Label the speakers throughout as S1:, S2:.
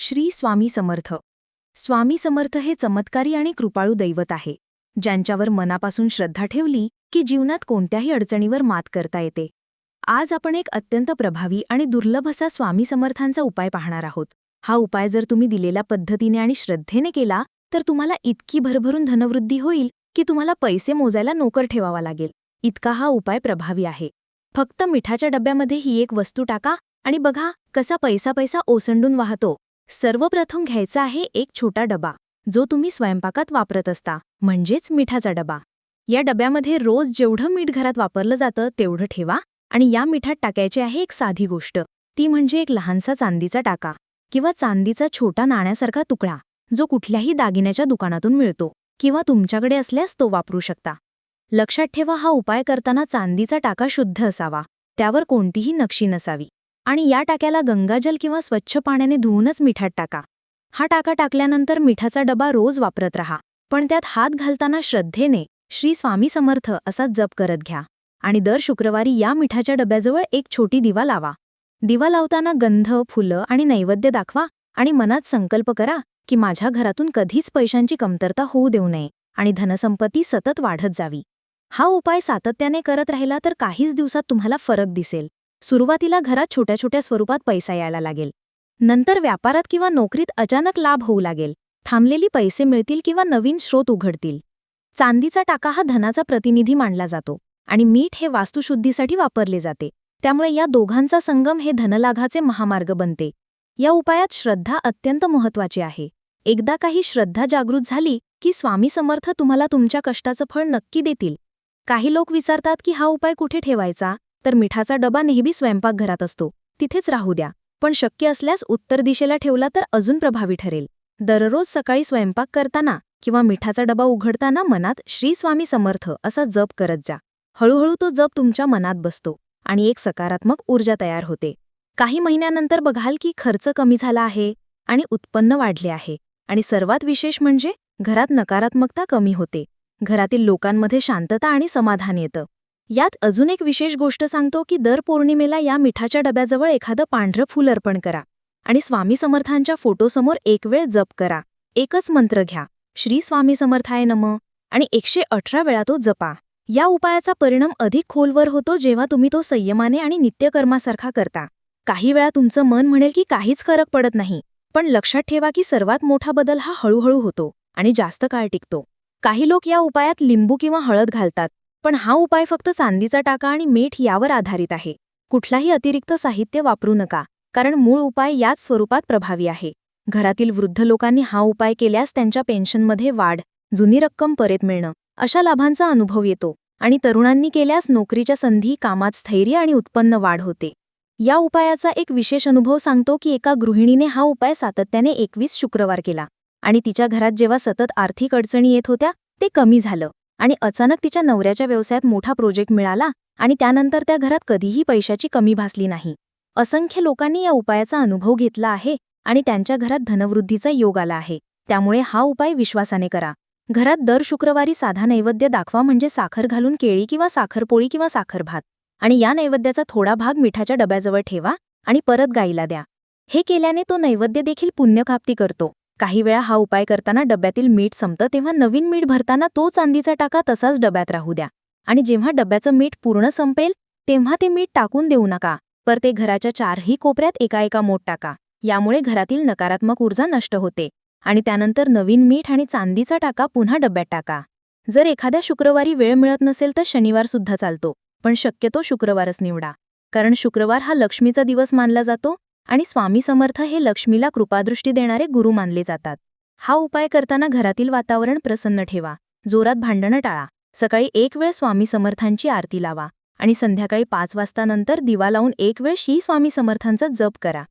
S1: श्री स्वामी समर्थ. स्वामी समर्थ हे चमत्कारी आणि कृपाळू दैवत आहे ज्यांच्यावर मनापासून श्रद्धा ठेवली की जीवनात कोणत्याही अडचणीवर मात करता येते. आज आपण एक अत्यंत प्रभावी आणि दुर्लभ असा स्वामी समर्थांचा उपाय पाहणार आहोत. हा उपाय जर तुम्ही दिलेल्या पद्धतीने आणि श्रद्धेने केला तर तुम्हाला इतकी भरभरून धनवृद्धी होईल की तुम्हाला पैसे मोजायला नोकर ठेवावा लागेल. इतका हा उपाय प्रभावी आहे. फक्त मिठाच्या डब्यामध्ये ही एक वस्तू टाका आणि बघा कसा पैसा पैसा ओसंडून वाहतो. सर्वप्रथम घ्यायचा आहे एक छोटा डबा जो तुम्ही स्वयंपाकात वापरत असता म्हणजेच मिठाचा डबा. या डब्यामध्ये रोज जेवढं मीठ घरात वापरलं जातं तेवढं ठेवा आणि या मिठात टाकायची आहे एक साधी गोष्ट. ती म्हणजे एक लहानसा चांदीचा टाका किंवा चांदीचा छोटा नाण्यासारखा तुकडा जो कुठल्याही दागिन्याच्या दुकानातून मिळतो किंवा तुमच्याकडे असल्यास तो वापरू शकता. लक्षात ठेवा हा उपाय करताना चांदीचा टाका शुद्ध असावा त्यावर कोणतीही नक्षी नसावी. आणि या टाक्याला गंगाजल किंवा स्वच्छ पाण्याने धुवूनच मिठात टाका. हा टाका टाकल्यानंतर मिठाचा डबा रोज वापरत राहा. पण त्यात हात घालताना श्रद्धेने श्री स्वामी समर्थ असा जप करत घ्या. आणि दर शुक्रवारी या मिठाच्या डब्याजवळ एक छोटी दिवा लावा. दिवा लावताना गंध फुलं आणि नैवेद्य दाखवा आणि मनात संकल्प करा की माझ्या घरातून कधीच पैशांची कमतरता होऊ देऊ नये आणि धनसंपत्ती सतत वाढत जावी. हा उपाय सातत्याने करत राहिला तर काहीच दिवसात तुम्हाला फरक दिसेल. सुरुवातीला घरात छोट्या छोट्या स्वरूपात पैसा यायला लागेल. नंतर व्यापारात किंवा नोकरीत अचानक लाभ होऊ लागेल. थांबलेली पैसे मिळतील किंवा नवीन स्रोत उघडतील. चांदीचा टाका हा धनाचा प्रतिनिधी मानला जातो आणि मीठ हे वास्तुशुद्धीसाठी वापरले जाते. त्यामुळे या दोघांचा संगम हे धनलाघाचे महामार्ग बनते. या उपायात श्रद्धा अत्यंत महत्वाची आहे. एकदा काही श्रद्धा जागृत झाली की स्वामी समर्थ तुम्हाला तुमच्या कष्टाचं फळ नक्की देतील. काही लोक विचारतात की हा उपाय कुठे ठेवायचा? तर मिठाचा डबा नेहमी स्वयंपाकघरात असतो. तिथेच राहू द्या. पण शक्य असल्यास उत्तर दिशेला ठेवला तर अजून प्रभावी ठरेल. दररोज सकाळी स्वयंपाक करताना किंवा मिठाचा डबा उघडताना मनात श्रीस्वामी समर्थ असा जप करत जा. हळूहळू तो जप तुमच्या मनात बसतो आणि एक सकारात्मक ऊर्जा तयार होते. काही महिन्यानंतर बघाल की खर्च कमी झाला आहे आणि उत्पन्न वाढले आहे आणि सर्वात विशेष म्हणजे घरात नकारात्मकता कमी होते. घरातील लोकांमध्ये शांतता आणि समाधान येतं. यात अजून एक विशेष गोष्ट सांगतो की दर पौर्णिमेला या मिठाच्या डब्याजवळ एखादं पांढरं फूल अर्पण करा आणि स्वामी समर्थांच्या फोटोसमोर एक वेळ जप करा. एकच मंत्र घ्या. श्री स्वामी समर्थाय नम. आणि एकशे अठरा वेळा तो जपा. या उपायाचा परिणाम अधिक खोलवर होतो जेव्हा तुम्ही तो संयमाने आणि नित्यकर्मासारखा करता. काही वेळा तुमचं मन म्हणेल की काहीच फरक पडत नाही पण लक्षात ठेवा की सर्वात मोठा बदल हा हळूहळू होतो आणि जास्त काळ टिकतो. काही लोक या उपायात लिंबू किंवा हळद घालतात. पण हा उपाय फक्त चांदीचा टाका आणि मीठ यावर आधारित आहे. कुठलाही अतिरिक्त साहित्य वापरू नका कारण मूळ उपाय याच स्वरूपात प्रभावी आहे. घरातील वृद्ध लोकांनी हा उपाय केल्यास त्यांच्या पेन्शनमध्ये वाढ जुनी रक्कम परत मिळणं अशा लाभांचा अनुभव येतो आणि तरुणांनी केल्यास नोकरीच्या संधी कामात स्थैर्य आणि उत्पन्न वाढ होते. या उपायाचा एक विशेष अनुभव सांगतो की एका गृहिणीने हा उपाय सातत्याने एकवीस शुक्रवार केला आणि तिच्या घरात जेव्हा सतत आर्थिक अडचणी येत होत्या ते कमी झालं. आणि अचानक तिच्या नवऱ्याच्या व्यवसायात मोठा प्रोजेक्ट मिळाला आणि त्यानंतर त्या घरात कधीही पैशाची कमी भासली नाही. असंख्य लोकांनी या उपायाचा अनुभव घेतला आहे आणि त्यांच्या घरात धनवृद्धीचा योग आला आहे. त्यामुळे हा उपाय विश्वासाने करा. घरात दर शुक्रवारी साधा नैवेद्य दाखवा म्हणजे साखर घालून केळी किंवा साखरपोळी किंवा साखर भात आणि या नैवेद्याचा थोडा भाग मिठाच्या डब्याजवळ ठेवा आणि परत गाईला द्या. हे केल्याने तो नैवेद्य देखील पुण्यकाप्ती करतो. काही वेळा हा उपाय करताना डब्यातील मीठ संपतं तेव्हा नवीन मीठ भरताना तो चांदीचा टाका तसाच डब्यात राहू द्या. आणि जेव्हा डब्याचं मीठ पूर्ण संपेल तेव्हा ते मीठ टाकून देऊ नका. पर ते घराच्या चारही कोपऱ्यात एका एका मोठ टाका. यामुळे घरातील नकारात्मक ऊर्जा नष्ट होते. आणि त्यानंतर नवीन मीठ आणि चांदीचा टाका पुन्हा डब्यात टाका. जर एखाद्या शुक्रवारी वेळ मिळत नसेल तर शनिवार सुद्धा चालतो पण शक्यतो शुक्रवारच निवडा. कारण शुक्रवार हा लक्ष्मीचा दिवस मानला जातो आणि स्वामी समर्थ हे लक्ष्मीला कृपादृष्टी देणारे गुरु मानले जातात. हा उपाय करताना घरातील वातावरण प्रसन्न ठेवा. जोरात भांडणं टाळा. सकाळी एक वेळ स्वामी समर्थांची आरती लावा. आणि संध्याकाळी पाच वाजता नंतर दिवा लावून एक वेळ श्री स्वामी समर्थांचा जप करा.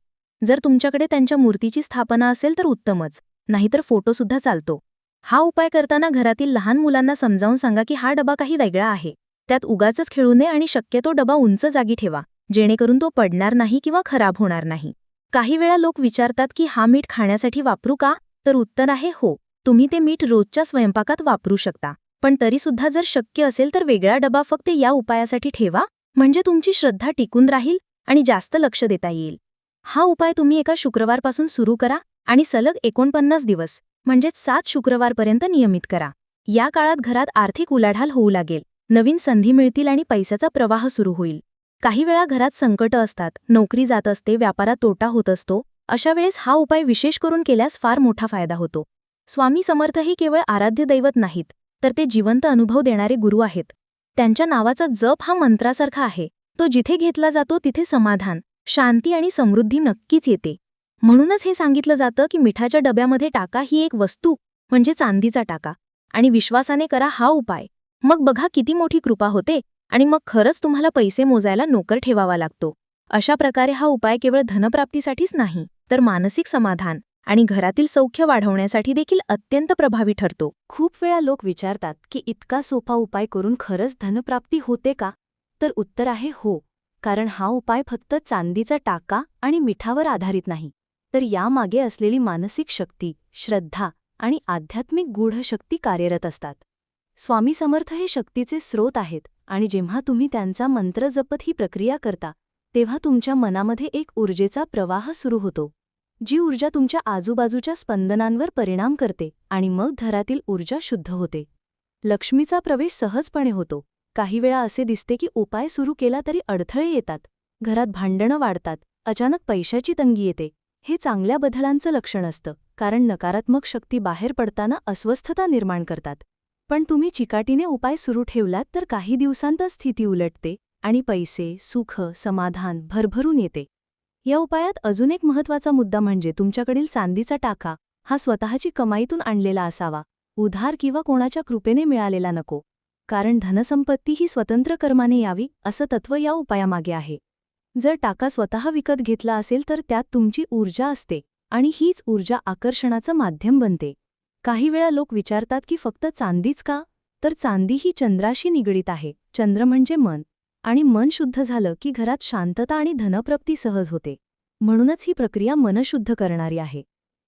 S1: जर तुमच्याकडे त्यांच्या मूर्तीची स्थापना असेल तर उत्तमच. नाहीतर फोटोसुद्धा चालतो. हा उपाय करताना घरातील लहान मुलांना समजावून सांगा की हा डबा काही वेगळा आहे. त्यात उगाचच खेळू नये आणि शक्यतो डबा उंच जागी ठेवा. जेणेकरून तो पडणार नाही किंवा खराब होणार नाही. काही वेळा लोक विचारतात की हा मीठ खाण्यासाठी वापरू का? तर उत्तर आहे हो तुम्ही ते मीठ रोजच्या स्वयंपाकात वापरू शकता. पण तरीसुद्धा जर शक्य असेल तर वेगळा डबा फक्त या उपायासाठी ठेवा म्हणजे तुमची श्रद्धा टिकून राहील आणि जास्त लक्ष देता येईल. हा उपाय तुम्ही एका शुक्रवारपासून सुरू करा आणि सलग एकोणपन्नास दिवस म्हणजेच सात शुक्रवारपर्यंत नियमित करा. या काळात घरात आर्थिक उलाढाल होऊ लागेल नवीन संधी मिळतील आणि पैशाचा प्रवाह सुरू होईल. काही वेळा घरात संकट असतात नोकरी जात असते व्यापारात तोटा होत असतो अशा वेळेस हा उपाय विशेष करून केल्यास फार मोठा फायदा होतो. स्वामी समर्थ हे केवळ आराध्य दैवत नाहीत तर ते जिवंत अनुभव देणारे गुरु आहेत. त्यांच्या नावाचा जप हा मंत्रासारखा आहे तो जिथे घेतला जातो तिथे समाधान शांती आणि समृद्धी नक्कीच येते. म्हणूनच हे सांगितलं जातं की मिठाच्या डब्यामध्ये टाका ही एक वस्तू म्हणजे चांदीचा टाका आणि विश्वासाने करा हा उपाय. मग बघा किती मोठी कृपा होते. आणि मग खरंच तुम्हाला पैसे मोजायला नोकर ठेवावा लागतो. अशा प्रकारे हा उपाय केवळ धनप्राप्तीसाठीच नाही तर मानसिक समाधान आणि घरातील सौख्य वाढवण्यासाठी देखील अत्यंत प्रभावी ठरतो. खूप वेळा लोक विचारतात की इतका सोपा उपाय करून खरंच धनप्राप्ती होते का? तर उत्तर आहे हो कारण हा उपाय फक्त चांदीचा टाका आणि मिठावर आधारित नाही तर यामागे असलेली मानसिक शक्ती श्रद्धा आणि आध्यात्मिक गूढ शक्ती कार्यरत असतात. स्वामी समर्थ हे शक्तीचे स्रोत आहेत. आणि जेव्हा तुम्ही त्यांचा मंत्र जपत ही प्रक्रिया करता तेव्हा तुमच्या मनामध्ये एक ऊर्जेचा प्रवाह सुरू होतो जी ऊर्जा तुमच्या आजूबाजूच्या स्पंदनांवर परिणाम करते आणि मग धरातील ऊर्जा शुद्ध होते. लक्ष्मीचा प्रवेश सहजपणे होतो. काही वेळा असे दिसते की उपाय सुरू केला तरी अडथळे येतात घरात भांडणं वाढतात अचानक पैशाची तंगी येते. हे चांगल्या बदलांचं लक्षण असतं कारण नकारात्मक शक्ती बाहेर पडताना अस्वस्थता निर्माण करतात. पण तुम्ही चिकाटीने उपाय सुरू ठेवलात तर काही दिवसांतच स्थिती उलटते आणि पैसे सुख समाधान भरभरून येते. या उपायात अजून एक महत्त्वाचा मुद्दा म्हणजे तुमच्याकडील चांदीचा टाका हा स्वतःची कमाईतून आणलेला असावा. उधार किंवा कोणाच्या कृपेने मिळालेला नको. कारण धनसंपत्ती ही स्वतंत्र कर्माने यावी असं तत्व या उपायामागे आहे. जर टाका स्वतः विकत घेतला असेल तर त्यात तुमची ऊर्जा असते आणि हीच ऊर्जा आकर्षणाचं माध्यम बनते. काही वेळा लोक विचारतात की फक्त चांदीच का? तर चांदी ही चंद्राशी निगडीत आहे. चंद्र म्हणजे मन. आणि मन शुद्ध झालं की घरात शांतता आणि धनप्राप्ती सहज होते. म्हणूनच ही प्रक्रिया मनशुद्ध करणारी आहे.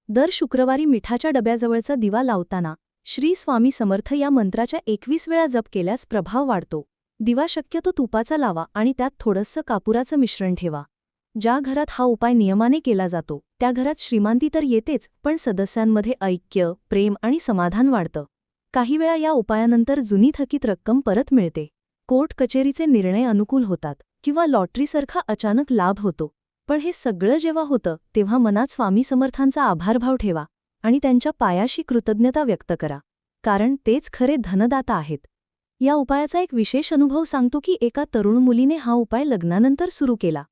S1: दर शुक्रवारी मिठाच्या डब्याजवळचा दिवा लावताना श्री स्वामी समर्थ या मंत्राच्या एकवीस वेळा जप केल्यास प्रभाव वाढतो. दिवा शक्यतो तुपाचा लावा आणि त्यात थोडंसं कापुराचं मिश्रण ठेवा. ज्या घरात हा उपाय नियमाने केला जातो त्या घरात श्रीमांती तर येतेच पण सदस्यांमध्ये ऐक्य प्रेम आणि समाधान वाढतं. काही वेळा या उपायानंतर जुनी थकीत रक्कम परत मिळते. कोर्ट कचेरीचे निर्णय अनुकूल होतात किंवा लॉटरीसारखा अचानक लाभ होतो. पण हे सगळं जेव्हा होतं तेव्हा मनात स्वामी समर्थांचा आभारभाव ठेवा आणि त्यांच्या पायाशी कृतज्ञता व्यक्त करा. कारण तेच खरे धनदाता आहेत. या उपायाचा एक विशेष अनुभव सांगतो की एका तरुण मुलीने हा उपाय लग्नानंतर सुरू केला.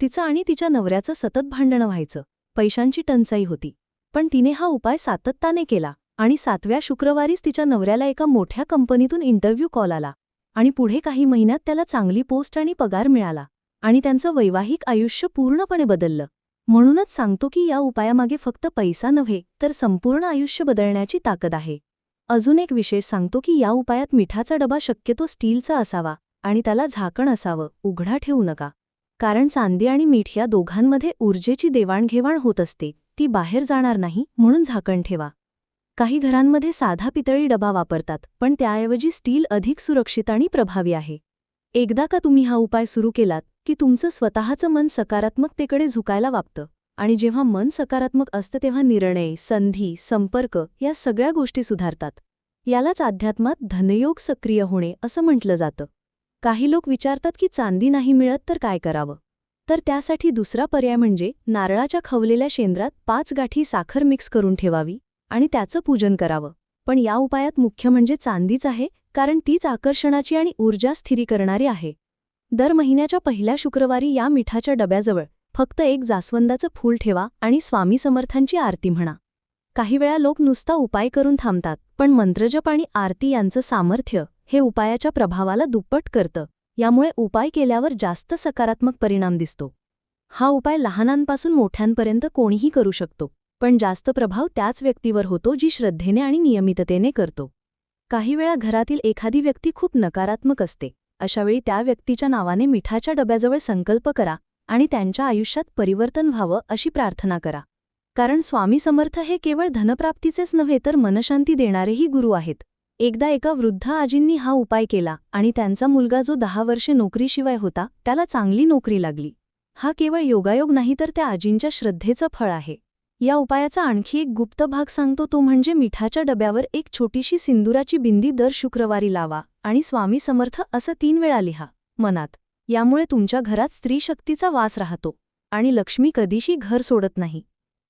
S1: तिचं आणि तिच्या नवऱ्याचं सतत भांडणं व्हायचं. पैशांची टंचाई होती. पण तिने हा उपाय सातत्याने केला आणि सातव्या शुक्रवारीच तिच्या नवऱ्याला एका मोठ्या कंपनीतून इंटरव्ह्यू कॉल आला आणि पुढे काही महिन्यात त्याला चांगली पोस्ट आणि पगार मिळाला आणि त्यांचं वैवाहिक आयुष्य पूर्णपणे बदललं. म्हणूनच सांगतो की या उपायामागे फक्त पैसा नव्हे तर संपूर्ण आयुष्य बदलण्याची ताकद आहे. अजून एक विशेष सांगतो की या उपायात मिठाचा डबा शक्यतो स्टीलचा असावा आणि त्याला झाकण असावं उघडा ठेवू नका. कारण चांदी आणि मीठ या दोघांमध्ये ऊर्जेची देवाणघेवाण होत असते ती बाहेर जाणार नाही म्हणून झाकण ठेवा. काही घरांमध्ये साधा पितळी डबा वापरतात पण त्याऐवजी स्टील अधिक सुरक्षित आणि प्रभावी आहे. एकदा का तुम्ही हा उपाय सुरू केलात की तुमचं स्वतःचं मन सकारात्मकतेकडे झुकायला वापतं आणि जेव्हा मन सकारात्मक असतं तेव्हा निर्णय संधी संपर्क या सगळ्या गोष्टी सुधारतात. यालाच अध्यात्मात धनयोग सक्रिय होणे असं म्हटलं जातं. काही लोक विचारतात की चांदी नाही मिळत तर काय करावं? तर त्यासाठी दुसरा पर्याय म्हणजे नारळाच्या खवलेल्या शेंद्रात पाच गाठी साखर मिक्स करून ठेवावी आणि त्याचं पूजन करावं. पण या उपायात मुख्य म्हणजे चांदीच आहे कारण तीच आकर्षणाची आणि ऊर्जा स्थिरीकरणारी आहे. दर महिन्याच्या पहिल्या शुक्रवारी या मिठाच्या डब्याजवळ फक्त एक जास्वंदाचं फूल ठेवा आणि स्वामी समर्थांची आरती म्हणा. काही वेळा लोक नुसता उपाय करून थांबतात पण मंत्रजप आणि आरती यांचं सामर्थ्य हे उपायाच्या प्रभावाला दुप्पट करतं. यामुळे उपाय केल्यावर जास्त सकारात्मक परिणाम दिसतो. हा उपाय लहानांपासून मोठ्यांपर्यंत कोणीही करू शकतो पण जास्त प्रभाव त्याच व्यक्तीवर होतो जी श्रद्धेने आणि नियमिततेने करतो. काही वेळा घरातील एखादी व्यक्ती खूप नकारात्मक असते. अशावेळी त्या व्यक्तीच्या नावाने मिठाच्या डब्याजवळ संकल्प करा आणि त्यांच्या आयुष्यात परिवर्तन व्हावं अशी प्रार्थना करा. कारण स्वामी समर्थ हे केवळ धनप्राप्तीचेच नव्हे तर मनशांती देणारेही गुरु आहेत. एकदा एका वृद्ध आजींनी हा उपाय केला आणि त्यांचा मुलगा जो दहा वर्षे नोकरीशिवाय होता त्याला चांगली नोकरी लागली. हा केवळ योगायोग नाही तर त्या आजींच्या श्रद्धेचं फळ आहे.
S2: या उपायाचा आणखी एक गुप्त भाग सांगतो तो म्हणजे मिठाच्या डब्यावर एक छोटीशी सिंदुराची बिंदी दर शुक्रवारी लावा आणि स्वामी समर्थ असं तीन वेळा लिहा मनात. यामुळे तुमच्या घरात स्त्रीशक्तीचा वास राहतो आणि लक्ष्मी कधीशी घर सोडत नाही.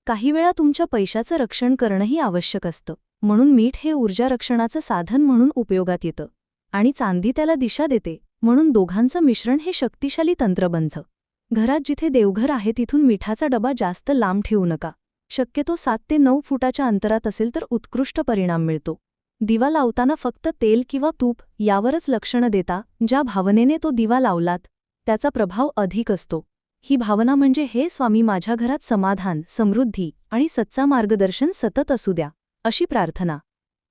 S2: काही वेळा तुमच्या पैशाचं रक्षण करणंही आवश्यक असतं. म्हणून मीठ हे ऊर्जा रक्षणाचं साधन म्हणून उपयोगात येतं. आणि चांदी त्याला दिशा देते म्हणून दोघांचं मिश्रण हे शक्तिशाली तंत्र बनतं घरात जिथे देवघर आहे तिथून मिठाचा डबा जास्त लांब ठेवू नका. शक्यतो सात ते नऊ फुटाच्या अंतरात असेल तर उत्कृष्ट परिणाम मिळतो. दिवा लावताना फक्त तेल किंवा तूप यावरच लक्षणं देता ज्या भावनेने तो दिवा लावलात त्याचा प्रभाव अधिक असतो. ही भावना म्हणजे हे स्वामी माझ्या घरात समाधान समृद्धी आणि सच्चा मार्गदर्शन सतत असू द्या. अशी प्रार्थना.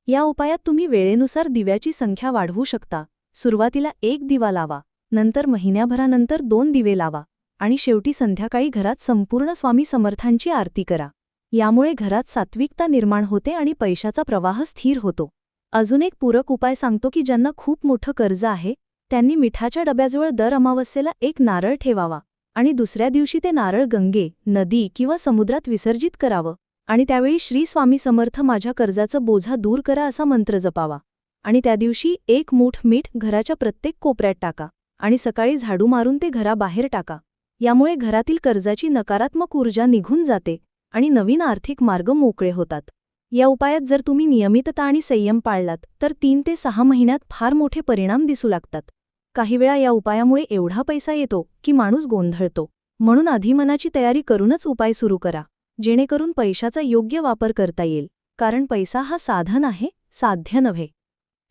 S2: या उपायात तुम्ही वेळेनुसार दिव्याची संख्या वाढवू शकता. सुरुवातीला एक दिवा लावा नंतर महिन्याभरानंतर दोन दिवे लावा आणि शेवटी संध्याकाळी घरात संपूर्ण स्वामी समर्थांची आरती करा. यामुळे घरात सात्विकता निर्माण होते आणि पैशाचा प्रवाह स्थिर होतो. अजून एक पूरक उपाय सांगतो की ज्यांना खूप मोठं कर्ज आहे त्यांनी मिठाच्या डब्याजवळ दर अमावस्येला एक नारळ ठेवावा आणि दुसऱ्या दिवशी ते नारळ गंगे नदी किंवा समुद्रात विसर्जित करावं. आणि त्यावेळी श्री स्वामी समर्थ माझ्या कर्जाचं बोझा दूर करा असा मंत्र जपावा. आणि त्या दिवशी एक मूठ मीठ घराच्या प्रत्येक कोपऱ्यात टाका आणि सकाळी झाडू मारून ते घराबाहेर टाका. यामुळे घरातील कर्जाची नकारात्मक ऊर्जा निघून जाते आणि नवीन आर्थिक मार्ग मोकळे होतात. या उपायात जर तुम्ही नियमितता आणि संयम पाळलात तर तीन ते सहा महिन्यात फार मोठे परिणाम दिसू लागतात. काही वेळा या उपायामुळे एवढा पैसा येतो की माणूस गोंधळतो. म्हणून आधी मनाची तयारी करूनच उपाय सुरू करा. जेणेकरून पैशाचा योग्य वापर करता येईल कारण पैसा हा साधन आहे साध्य नव्हे.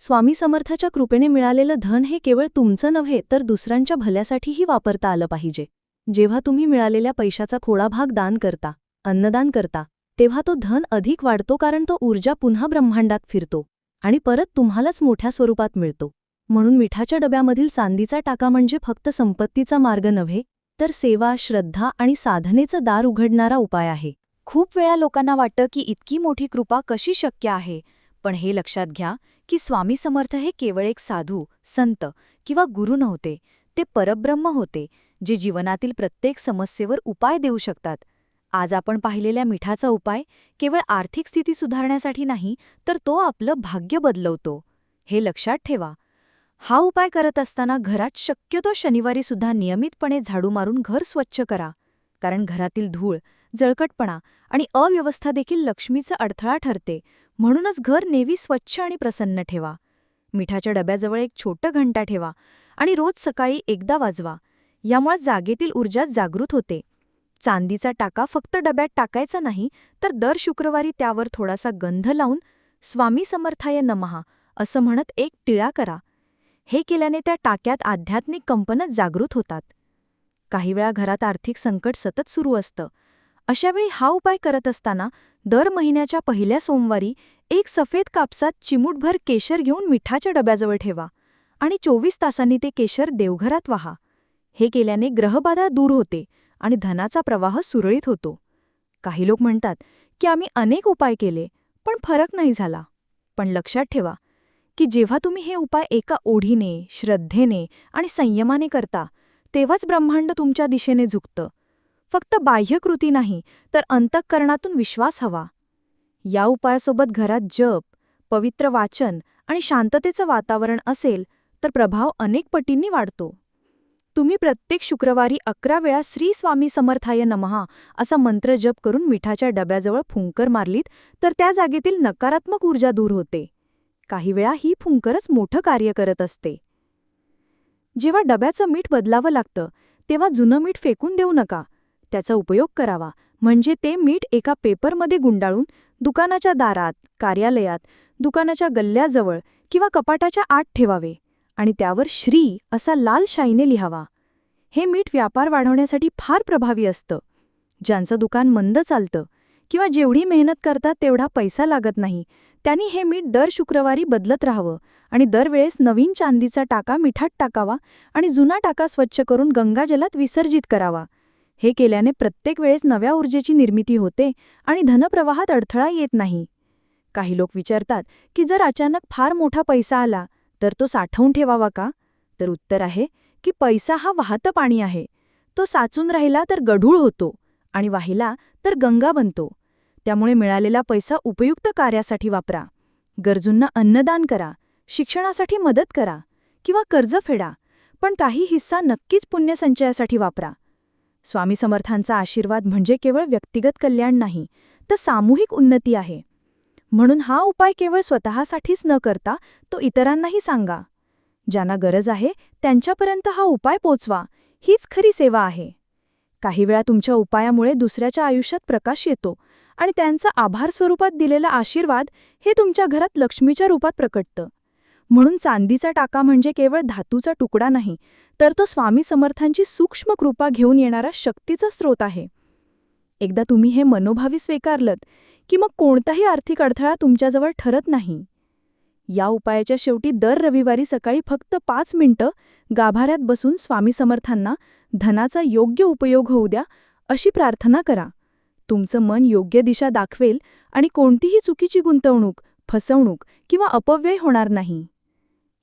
S2: स्वामी समर्थाच्या कृपेने मिळालेलं धन हे केवळ तुमचं नव्हे तर दुसऱ्यांच्या भल्यासाठीही वापरता आलं पाहिजे. जेव्हा तुम्ही मिळालेल्या पैशाचा थोडा भाग दान करता अन्नदान करता तेव्हा तो धन अधिक वाढतो कारण तो ऊर्जा पुन्हा ब्रह्मांडात फिरतो आणि परत तुम्हालाच मोठ्या स्वरूपात मिळतो. म्हणून मिठाच्या डब्यामधील चांदीचा टाका म्हणजे फक्त संपत्तीचा मार्ग नव्हे तर सेवा श्रद्धा आणि साधनेचं दार उघडणारा उपाय आहे.
S1: खूप वेळा लोकांना वाटतं की इतकी मोठी कृपा कशी शक्य आहे पण हे लक्षात घ्या की स्वामी समर्थ हे केवळ एक साधू संत किंवा गुरु नव्हते ते परब्रह्म होते जे जीवनातील प्रत्येक समस्येवर उपाय देऊ शकतात. आज आपण पाहिलेल्या मिठाचा उपाय केवळ आर्थिक स्थिती सुधारण्यासाठी नाही तर तो आपलं भाग्य बदलवतो. हे लक्षात ठेवा. हा उपाय करत असताना घरात शक्यतो शनिवारी सुद्धा नियमितपणे झाडू मारून घर स्वच्छ करा कारण घरातील धूळ जळकटपणा आणि अव्यवस्था देखील लक्ष्मीचा अडथळा ठरते म्हणूनच घर नेहमी स्वच्छ आणि प्रसन्न ठेवा. मिठाच्या डब्याजवळ एक छोटं घंटा ठेवा आणि रोज सकाळी एकदा वाजवा यामुळे जागेतील ऊर्जा जागृत होते. चांदीचा टाका फक्त डब्यात टाकायचा नाही तर दर शुक्रवारी त्यावर थोडासा गंध लावून स्वामी समर्थाय नमहा असं म्हणत एक टिळा करा हे केल्याने त्या टाक्यात आध्यात्मिक कंपनच जागृत होतात. काही वेळा घरात आर्थिक संकट सतत सुरू असतं. अशावेळी हा उपाय करत असताना दर महिन्याच्या पहिल्या सोमवारी एक सफेद कापसात चिमूटभर केशर घेऊन मिठाच्या डब्याजवळ ठेवा आणि चोवीस तासांनी ते केशर देवघरात वाहा. हे केल्याने ग्रहबाधा दूर होते आणि धनाचा प्रवाह सुरळीत होतो. काही लोक म्हणतात की आम्ही अनेक उपाय केले पण फरक नाही झाला. पण लक्षात ठेवा की जेव्हा तुम्ही हे उपाय एका ओढीने श्रद्धेने आणि संयमाने करता तेव्हाच ब्रह्मांड तुमच्या दिशेने झुकतं. फक्त बाह्यकृती नाही तर अंतःकरणातून विश्वास हवा. या उपायासोबत घरात जप पवित्र वाचन आणि शांततेचं वातावरण असेल तर प्रभाव अनेक पटींनी वाढतो. तुम्ही प्रत्येक शुक्रवारी अकरा वेळा श्री स्वामी समर्थाय नमहा असा मंत्र जप करून मिठाच्या डब्याजवळ फुंकर मारलीत तर त्या जागेतील नकारात्मक ऊर्जा दूर होते. काही वेळा ही फुंकरच मोठं कार्य करत असते. जेव्हा डब्याचं मीठ बदलावं लागतं तेव्हा जुनं मीठ फेकून देऊ नका. त्याचा उपयोग करावा. म्हणजे ते मीठ एका पेपरमध्ये गुंडाळून दुकानाच्या दारात कार्यालयात दुकानाच्या गल्ल्याजवळ किंवा कपाटाच्या आत ठेवावे आणि त्यावर श्री असा लाल शाईने लिहावा. हे मीठ व्यापार वाढवण्यासाठी फार प्रभावी असतं. ज्यांचं दुकान मंद चालतं किंवा जेवढी मेहनत करतात तेवढा पैसा लागत नाही त्यांनी हे मीठ दर शुक्रवारी बदलत राहावं आणि दरवेळेस नवीन चांदीचा टाका मिठात टाकावा आणि जुना टाका स्वच्छ करून गंगाजलात विसर्जित करावा. हे केल्याने प्रत्येक वेळेस नव्या ऊर्जेची निर्मिती होते आणि धनप्रवाहात अडथळा येत नाही. काही लोक विचारतात की जर अचानक फार मोठा पैसा आला तर तो साठवून ठेवावा का? तर उत्तर आहे की पैसा हा वाहतं पाणी आहे. तो साचून राहिला तर गढूळ होतो आणि वाहिला तर गंगा बनतो.
S2: त्यामुळे मिळालेला पैसा उपयुक्त कार्यासाठी वापरा. गरजूंना अन्नदान करा. शिक्षणासाठी मदत करा. किंवा कर्ज फेडा. पण काही हिस्सा नक्कीच पुण्यसंचयासाठी वापरा. स्वामी समर्थांचा आशीर्वाद म्हणजे केवळ व्यक्तिगत कल्याण नाही तर सामूहिक उन्नती आहे. म्हणून हा उपाय केवळ स्वतःसाठीच न करता तो इतरांनाही सांगा. ज्यांना गरज आहे त्यांच्यापर्यंत हा उपाय पोचवा. हीच खरी सेवा आहे. काही वेळा तुमच्या उपायामुळे दुसऱ्याच्या आयुष्यात प्रकाश येतो. आणि त्यांचा आभार स्वरूपात दिलेला आशीर्वाद हे तुमच्या घरात लक्ष्मीच्या रूपात प्रकटतं. म्हणून चांदीचा टाका म्हणजे केवळ धातूचा तुकडा नाही तर तो स्वामी समर्थांची सूक्ष्म कृपा घेऊन येणारा शक्तीचा स्रोत आहे. एकदा तुम्ही हे मनोभावी स्वीकारलत की मग कोणताही आर्थिक अडथळा तुमच्याजवळ ठरत नाही. या उपायाच्या शेवटी दर रविवारी सकाळी फक्त पाच मिनिटं गाभाऱ्यात बसून स्वामी समर्थांना धनाचा योग्य उपयोग होऊ द्या अशी प्रार्थना करा. तुमचं मन योग्य दिशा दाखवेल आणि कोणतीही चुकीची गुंतवणूक फसवणूक किंवा अपव्यय होणार नाही.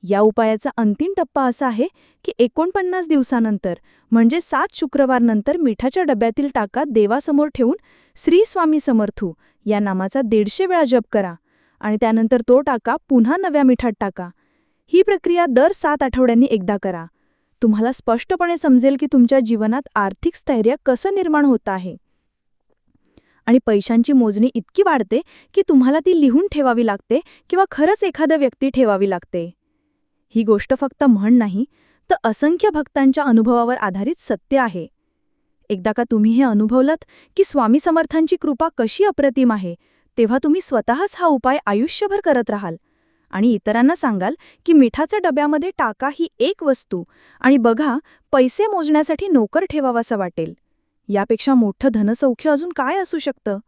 S2: या उपायाचा अंतिम टप्पा असा आहे की एकोणपन्नास दिवसानंतर म्हणजे सात शुक्रवारनंतर मिठाच्या डब्यातील टाका देवासमोर ठेवून श्री स्वामी समर्थू या नामाचा दीडशे वेळा जप करा आणि त्यानंतर तो टाका पुन्हा नव्या मिठात टाका. ही प्रक्रिया दर सात आठवड्यांनी एकदा करा. तुम्हाला स्पष्टपणे समजेल की तुमच्या जीवनात आर्थिक स्थैर्य कसं निर्माण होत आहे. आणि पैशांची मोजणी इतकी वाढते की तुम्हाला ती लिहून ठेवावी लागते किंवा खरंच एखादं व्यक्ती ठेवावी लागते. ही गोष्ट फक्त म्हण नाही तर असंख्य भक्तांच्या अनुभवावर आधारित सत्य आहे. एकदा का तुम्ही हे अनुभवलत की स्वामी समर्थांची कृपा कशी अप्रतिम आहे तेव्हा तुम्ही स्वतःच हा उपाय आयुष्यभर करत राहाल. आणि इतरांना सांगाल की मिठाच्या डब्यामध्ये टाका ही एक वस्तू आणि बघा पैसे मोजण्यासाठी नोकर ठेवावासा वाटेल. यापेक्षा मोठं धनसौख्य अजून काय असू शकतं?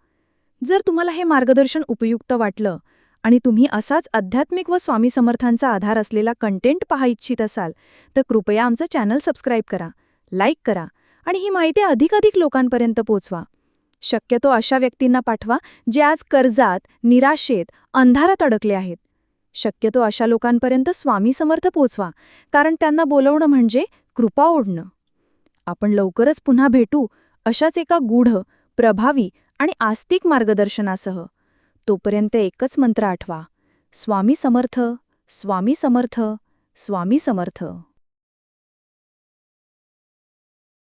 S2: जर तुम्हाला हे मार्गदर्शन उपयुक्त वाटलं आणि तुम्ही असाच आध्यात्मिक व स्वामी समर्थांचा आधार असलेला कंटेंट पाहा इच्छित असाल तर कृपया आमचं चॅनल सबस्क्राईब करा लाईक करा आणि ही माहिती अधिकाधिक लोकांपर्यंत पोचवा शक्यतो अशा व्यक्तींना पाठवा जे आज कर्जात निराशेत अंधारात अडकले आहेत. शक्यतो अशा लोकांपर्यंत स्वामी समर्थ पोचवा कारण त्यांना बोलवणं म्हणजे कृपा ओढणं. आपण लवकरच पुन्हा भेटू. अशाच एका गूढ प्रभावी आणि आस्तिक मार्गदर्शनासह. तोपर्यंत एकच मंत्र आठवा. स्वामी समर्थ स्वामी समर्थ स्वामी समर्थ.